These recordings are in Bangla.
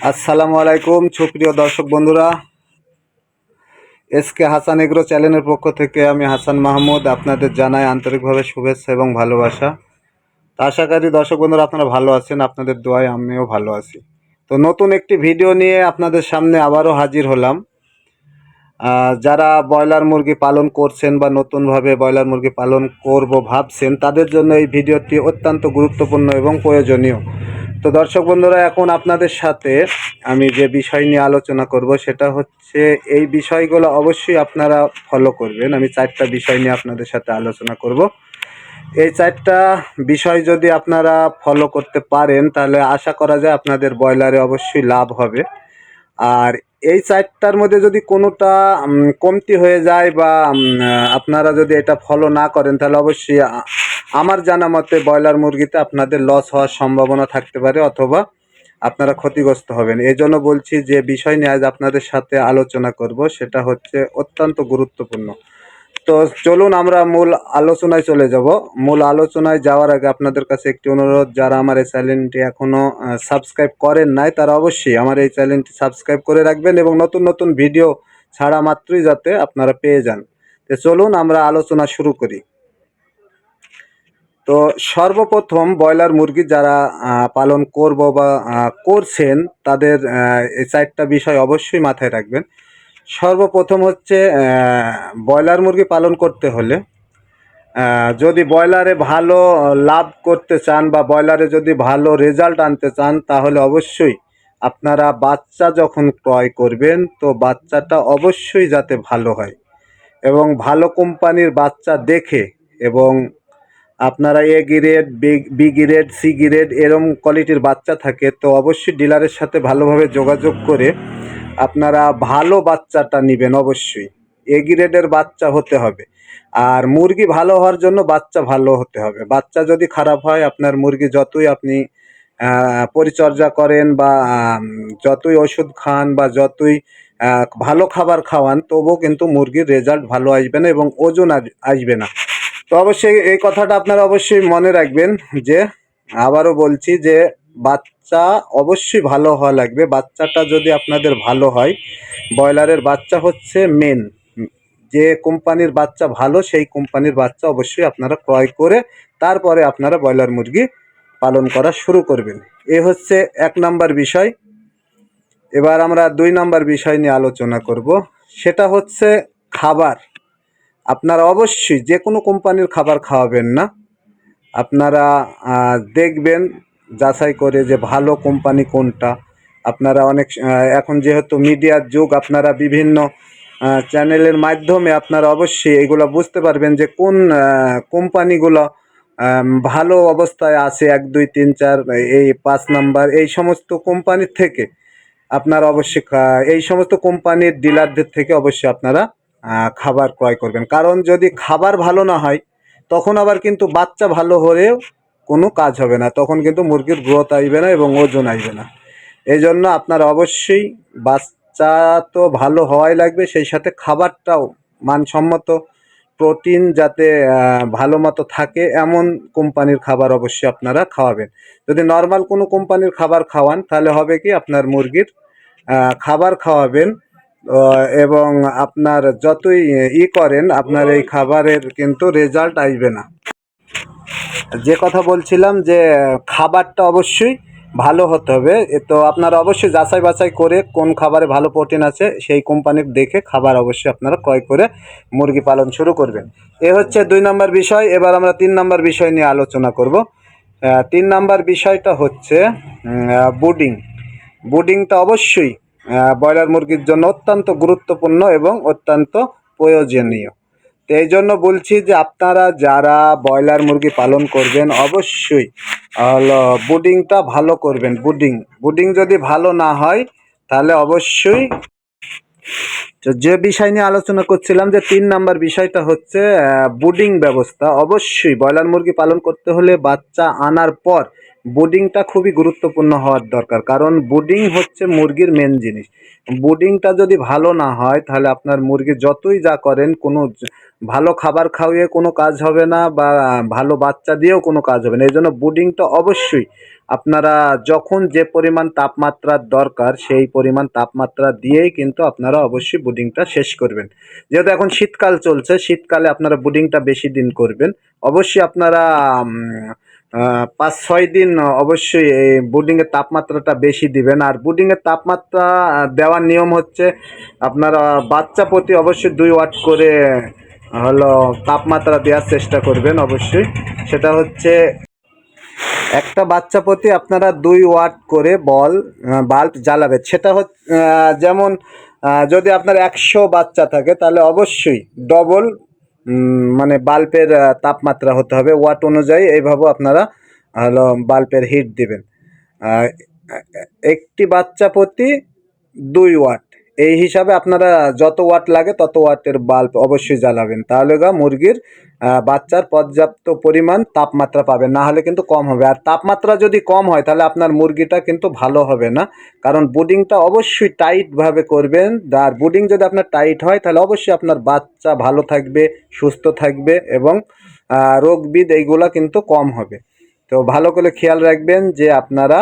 আসসালামু আলাইকুম, সুপ্রিয় দর্শক বন্ধুরা। এসকে হাসান এগ্রো চ্যানেলের পক্ষ থেকে আমি হাসান মাহমুদ, আপনাদের জানাই আন্তরিকভাবে শুভেচ্ছা এবং ভালোবাসা। আশা করি দর্শক বন্ধুরা, আপনারা ভালো আছেন, আপনাদের দোয়ায় আমিও ভালো আছি। তো নতুন একটি ভিডিও নিয়ে আপনাদের সামনে আবারও হাজির হলাম। যারা ব্রয়লার মুরগি পালন করছেন বা নতুনভাবে ব্রয়লার মুরগি পালন করব ভাবছেন, তাদের জন্য এই ভিডিওটি অত্যন্ত গুরুত্বপূর্ণ এবং প্রয়োজনীয়। তো দর্শক বন্ধুরা, এখন আপনাদের সাথে আমি যে বিষয় নিয়ে আলোচনা করব সেটা হচ্ছে এই বিষয়গুলো অবশ্যই আপনারা ফলো করবেন। আমি চারটা বিষয় নিয়ে আপনাদের সাথে আলোচনা করব। এই চারটা বিষয় যদি আপনারা ফলো করতে পারেন, তাহলে আশা করা যায় আপনাদের ব্রয়লারে অবশ্যই লাভ হবে। আর এই চারটার মধ্যে যদি কোনোটা কমতি হয়ে যায় বা আপনারা যদি এটা ফলো না করেন, তাহলে অবশ্যই আমার জানা মতে ব্রয়লার মুরগিতে আপনাদের লস হওয়ার সম্ভাবনা থাকতে পারে অথবা আপনারা ক্ষতিগ্রস্ত হবেন। এই জন্য বলছি যে বিষয় নিয়ে আজ আপনাদের সাথে আলোচনা করব, সেটা হচ্ছে অত্যন্ত গুরুত্বপূর্ণ। তো চলুন আমরা মূল আলোচনায় চলে যাব। মূল আলোচনায় যাওয়ার আগে আপনাদের কাছে একটি অনুরোধ, যারা আমার এই চ্যানেলটি এখনও সাবস্ক্রাইব করেন নাই, তারা অবশ্যই আমার এই চ্যানেলটি সাবস্ক্রাইব করে রাখবেন এবং নতুন নতুন ভিডিও ছাড়া মাত্রই যাতে আপনারা পেয়ে যান। তো চলুন আমরা আলোচনা শুরু করি। তো সর্বপ্রথম ব্রয়লার মুরগি যারা পালন করব বা করছেন, তাদের এই চারটা বিষয় অবশ্যই মাথায় রাখবেন। সর্বপ্রথম হচ্ছে ব্রয়লার মুরগি পালন করতে হলে যদি ব্রয়লারে ভালো লাভ করতে চান বা ব্রয়লারে যদি ভালো রেজাল্ট আনতে চান, তাহলে অবশ্যই আপনারা বাচ্চা যখন ক্রয় করবেন, তো বাচ্চাটা অবশ্যই যাতে ভালো হয়। এবং ভালো কোম্পানির বাচ্চা দেখে এবং আপনারা A grade B grade C grade এরম কোয়ালিটির বাচ্চা থাকে, তো অবশ্যই ডিলারের সাথে ভালোভাবে যোগাযোগ করে আপনারা ভালো বাচ্চাটা নেবেন অবশ্যই। এ গ্রেডের বাচ্চা হতে হবে। আর মুরগি ভালো হওয়ার জন্য বাচ্চা ভালো হতে হবে। বাচ্চা যদি খারাপ হয়, আপনার মুরগি যতই আপনি পরিচর্যা করেন বা যতই ওষুধ খান বা যতই ভালো খাবার খাওয়ান, তবুও কিন্তু মুরগির রেজাল্ট ভালো আসবে না এবং ওজন আস- আসবে না। তো অবশ্যই এই কথাটা আপনারা অবশ্যই মনে রাখবেন যে, আবারও বলছি যে বাচ্চা অবশ্যই ভালো হওয়া লাগবে। বাচ্চাটা যদি আপনাদের ভালো হয়, ব্রয়লারের বাচ্চা হচ্ছে মেন যে কোম্পানির বাচ্চা ভালো, সেই কোম্পানির বাচ্চা অবশ্যই আপনারা ক্রয় করে তারপরে আপনারা ব্রয়লার মুরগি পালন করা শুরু করবেন। এ হচ্ছে এক নাম্বার বিষয়। এবার আমরা দুই নাম্বার বিষয় নিয়ে আলোচনা করব। সেটা হচ্ছে খাবার। আপনারা অবশ্যই যে কোনো কোম্পানির খাবার খাওয়াবেন না। আপনারা দেখবেন যাচাই করে যে ভালো কোম্পানি কোনটা। আপনারা অনেক এখন যেহেতু মিডিয়ার যুগ, আপনারা বিভিন্ন চ্যানেলের মাধ্যমে আপনারা অবশ্যই এগুলো বুঝতে পারবেন যে কোন কোম্পানিগুলো ভালো অবস্থায় আছে, এক, দুই, তিন, চার, এই পাঁচ নাম্বার, এই সমস্ত কোম্পানির থেকে। আপনারা অবশ্যই এই সমস্ত কোম্পানির ডিলারদের থেকে অবশ্যই আপনারা খাবার ক্রয় করবেন। কারণ যদি খাবার ভালো না হয়, তখন আবার কিন্তু বাচ্চা ভালো হলেও কোনো কাজ হবে না। তখন কিন্তু মুরগির গ্রোথ আসবে না এবং ওজন আসবে না। এই জন্য আপনারা অবশ্যই বাচ্চা তো ভালো হওয়াই লাগবে, সেই সাথে খাবারটাও মানসম্মত, প্রোটিন যাতে ভালো মতো থাকে, এমন কোম্পানির খাবার অবশ্যই আপনারা খাওয়াবেন। যদি নর্মাল কোনো কোম্পানির খাবার খাওয়ান, তাহলে হবে কি আপনার মুরগির খাবার খাওয়াবেন এবং আপনার যতই ই করেন, আপনার এই খাবারের কিন্তু রেজাল্ট আসবে না। যে কথা বলছিলাম যে খাবারটা অবশ্যই ভালো হতে হবে, এ তো আপনারা অবশ্যই যাচাই বাছাই করে কোন খাবারে ভালো প্রোটিন আছে সেই কোম্পানির দেখে খাবার অবশ্যই আপনারা ক্রয় করে মুরগি পালন শুরু করবেন। এ হচ্ছে দুই নম্বর বিষয়, এবার আমরা তিন নম্বর বিষয় নিয়ে আলোচনা করব। তিন নম্বর বিষয়টা হচ্ছে বুডিং। বুডিংটা অবশ্যই ব্রয়লার মুরগির জন্য অত্যন্ত গুরুত্বপূর্ণ এবং অত্যন্ত প্রয়োজনীয়। এই জন্য বলছি যে আপনারা যারা ব্রয়লার মুরগি পালন করবেন, অবশ্যই বুডিংটা ভালো করবেন, বুডিং। বুডিং যদি ভালো না হয়, তাহলে অবশ্যই তো যে বিষয় নিয়ে আলোচনা করছিলাম যে তিন নাম্বার বিষয়টা হচ্ছে বুডিং ব্যবস্থা। অবশ্যই, ব্রয়লার মুরগি পালন করতে হলে বাচ্চা আনার পর বুডিংটা খুবই গুরুত্বপূর্ণ হওয়ার দরকার, কারণ বুডিং হচ্ছে মুরগির মেন জিনিস। বুডিংটা যদি ভালো না হয়, তাহলে আপনার মুরগি যতই যা করেন, কোনো ভালো খাবার খাওয়িয়ে কোনো কাজ হবে না, বা ভালো বাচ্চা দিয়েও কোনো কাজ হবে না। এই জন্য বুডিংটা অবশ্যই আপনারা যখন যে পরিমাণ তাপমাত্রার দরকার, সেই পরিমাণ তাপমাত্রা দিয়েই কিন্তু আপনারা অবশ্যই বুডিংটা শেষ করবেন। যেহেতু এখন শীতকাল চলছে, শীতকালে আপনারা বুডিংটা বেশি দিন করবেন। অবশ্যই আপনারা পাঁচ ছয় দিন অবশ্যই এই বুডিংয়ের তাপমাত্রাটা বেশি দিবেন। আর বুডিংয়ের তাপমাত্রা দেওয়ার নিয়ম হচ্ছে আপনারা বাচ্চা প্রতি অবশ্যই দুই ওয়াট করে হলো তাপমাত্রা দেওয়ার চেষ্টা করবেন অবশ্যই। সেটা হচ্ছে একটা বাচ্চা প্রতি আপনারা দুই ওয়াট করে বল বাল্ব জ্বালাবেন। সেটা হচ্ছে যেমন যদি আপনার একশো বাচ্চা থাকে, তাহলে অবশ্যই ডবল মানে বাল্বের তাপমাত্রা হতে হবে। ওয়াট অনুযায়ী এইভাবে আপনারা হলো বাল্বের হিট দিবেন। একটি বাচ্চা প্রতি দুই ওয়াট এই হিসাবে আপনারা যত ওয়াট লাগে তত ওয়াটের বাল্ব অবশ্যই জ্বালাবেন। তাহলে গা মুরগির বাচ্চার পর্যাপ্ত পরিমাণ তাপমাত্রা পাবেন। না হলে কিন্তু কম হবে। আর তাপমাত্রা যদি কম হয়, তাহলে আপনার মুরগিটা কিন্তু ভালো হবে না। কারণ বুডিংটা অবশ্যই টাইটভাবে করবেন। আর বুডিং যদি আপনার টাইট হয়, তাহলে অবশ্যই আপনার বাচ্চা ভালো থাকবে, সুস্থ থাকবে এবং রোগবিদ এইগুলা কিন্তু কম হবে। তো ভালো করে খেয়াল রাখবেন যে আপনারা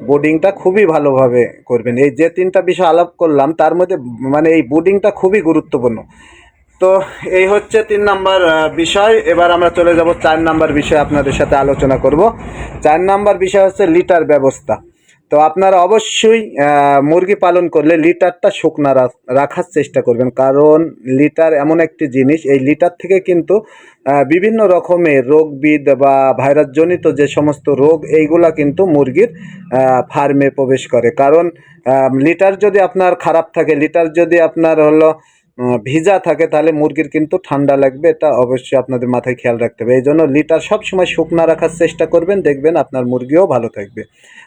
বোর্ডিংটা খুবই ভালোভাবে করবেন। এই যে তিনটা বিষয় আলাপ করলাম, তার মধ্যে মানে এই বোর্ডিংটা খুবই গুরুত্বপূর্ণ। তো এই হচ্ছে তিন নাম্বার বিষয়। এবার আমরা চলে যাব চার নাম্বার বিষয় আপনাদের সাথে আলোচনা করব। চার নাম্বার বিষয় হচ্ছে লিটার ব্যবস্থা। তো আপনারা অবশ্যই মুরগি পালন করলে লিটারটা শুকনা রাখার চেষ্টা করবেন। কারণ লিটার এমন একটি জিনিস, এই লিটার থেকে কিন্তু বিভিন্ন রকমের রোগবিদ বা ভাইরাসজনিত যে সমস্ত রোগ, এইগুলা কিন্তু মুরগির ফার্মে প্রবেশ করে। কারণ লিটার যদি আপনার খারাপ থাকে, লিটার যদি আপনার হলো ভিজা থাকে, তাহলে মুরগির কিন্তু ঠান্ডা লাগবে, এটা অবশ্যই আপনাদের মাথায় খেয়াল রাখতে হবে। এই জন্য লিটার সব সময় শুকনা রাখার চেষ্টা করবেন, দেখবেন আপনার মুরগিও ভালো থাকবে।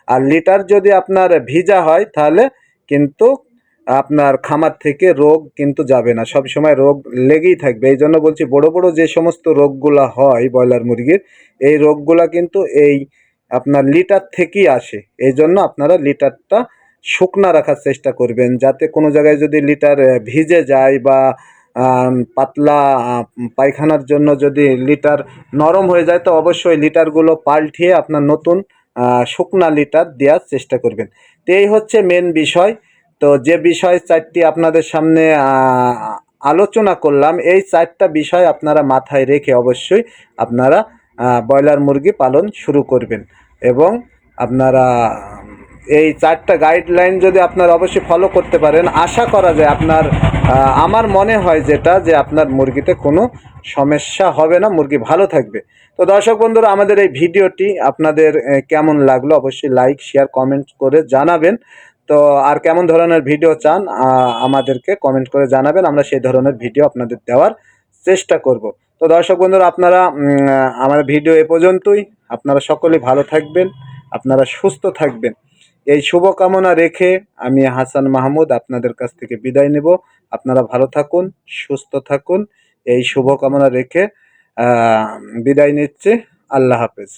আর লিটার যদি আপনার ভিজা হয়, তাহলে কিন্তু আপনার খামার থেকে রোগ কিন্তু যাবে না সব সময় রোগ লেগেই থাকবে। এই জন্য বলছি, বড় বড় যে সমস্ত রোগগুলো হয় ব্রয়লার মুরগির, এই রোগগুলা কিন্তু এই আপনার লিটার থেকেই আসে। এই জন্য আপনারা লিটারটা শুকনা রাখার চেষ্টা করবেন, যাতে কোনো জায়গায় যদি লিটার ভিজে যায় বা পাতলা পায়খানার জন্য যদি লিটার নরম হয়ে যায়, তো অবশ্যই লিটারগুলো পাল্টিয়ে আপনার নতুন শুকনা লিটার দেওয়ার চেষ্টা করবেন। তো এই হচ্ছে মেন বিষয়। তো যে বিষয় চারটি আপনাদের সামনে আলোচনা করলাম, এই চারটা বিষয় আপনারা মাথায় রেখে অবশ্যই আপনারা ব্রয়লার মুরগি পালন শুরু করবেন এবং আপনারা এই চারটা গাইডলাইন যদি আপনার অবশ্যই ফলো করতে পারেন, আশা করা যায় আপনার আমার মনে হয় যেটা যে আপনার মুরগিতে কোনো সমস্যা হবে না, মুরগি ভালো থাকবে। তো দর্শক বন্ধুরা, আমাদের এই ভিডিওটি আপনাদের কেমন লাগল অবশ্যই লাইক শেয়ার কমেন্ট করে জানাবেন। তো আর কেমন ধরনের ভিডিও চান আমাদেরকে কমেন্ট করে জানাবেন। আমরা সেই ধরনের ভিডিও আপনাদের দেওয়ার চেষ্টা করব। তো দর্শক বন্ধুরা, আপনারা আমার ভিডিও এ পর্যন্তই। আপনারা সকলেই ভালো থাকবেন, আপনারা সুস্থ থাকবেন। এই শুভকামনা রেখে আমি হাসান মাহমুদ আপনাদের কাছ থেকে বিদায় নেব। আপনারা ভালো থাকুন, সুস্থ থাকুন। এই শুভকামনা রেখে বিদায় নিচ্ছি। আল্লাহ হাফেজ।